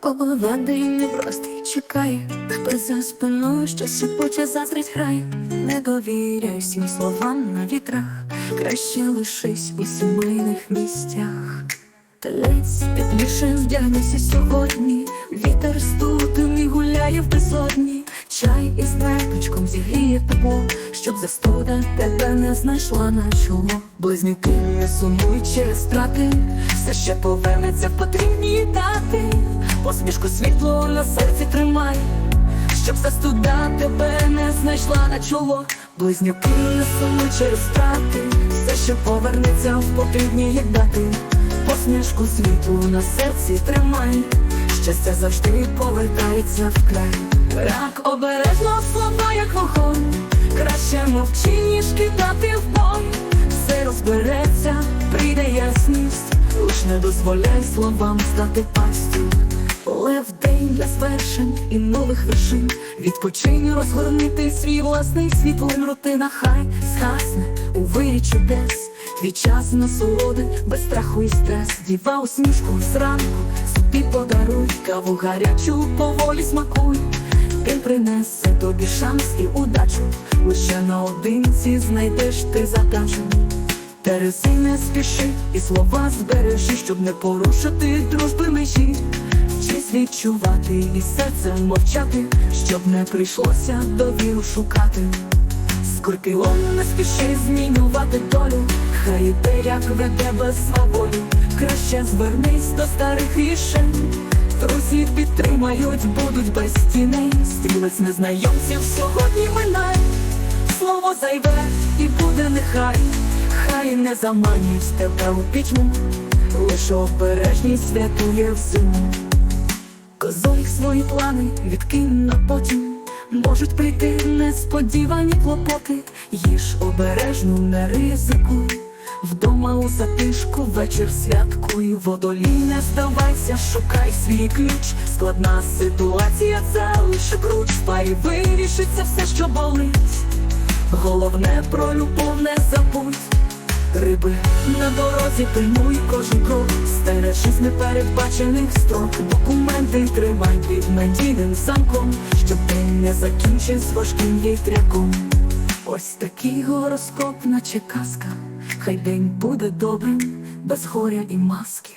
Обливати непростий чекає, тебе за спиною щось шепоче заздрить грає. Не довіряй всім словам на вітрах, краще лишись у сімейних місцях. Телець тепліше вдягнися сьогодні, вітер студений гуляє в безодні, чай із треточком зігріє тепло, щоб застуда тебе не знайшла на чоло. Близнюки не сумують через страти, все ще повернеться в потрібні дати. Посмішку світло на серці тримай, щоб застуда тебе не знайшла на чоло. Близнюки не через страти, все ще повернеться в потрібні дати. Посмішку світу на серці тримай, щастя завжди повертається в край. Рак обережно слова, як вогонь, краще мовчи, ніж кидати в бой. Все розбереться, прийде ясність, лиш не дозволяй словам стати пастю. Для звершень і нових вершин. Відпочинь, розгорнити свій власний світлин рутина, хай згасне у вирі чудес. Твій час насолоди, без страху і стрес, діва усмішку зранку, собі подаруй, каву гарячу поволі смакуй. Він принесе тобі шанс і удачу, лише наодинці знайдеш ти задачу. Терези не спіши, і слова збережи, щоб не порушити дружби межі. Відчувати і серцем мовчати, щоб не прийшлося довіру шукати. Скорпіон не спіши змінювати долю, хай іде, як веде без свободу. Краще звернись до старих рішень. Друзі підтримають, будуть без тіней. Стрілець незнайомців сьогодні минай. Слово зайве і буде нехай, хай не заманюють тебе у пітьму, лише обережність рятує всю. Свої плани відкинь на потім. Можуть прийти несподівані клопоти, їж обережно не ризикуй. Вдома у затишку вечір святкуй, водолій не здавайся, шукай свій ключ. Складна ситуація, це лише круч, спай вирішиться все, що болить. Головне про любов не забудь. Риби на дорозі пильнуй кожен крок, стережись непередбачених строк, документи тримай під надійним замком, щоб ти не закінчив з важким вітряком. Ось такий гороскоп, наче казка, хай день буде добрим, без горя і маски.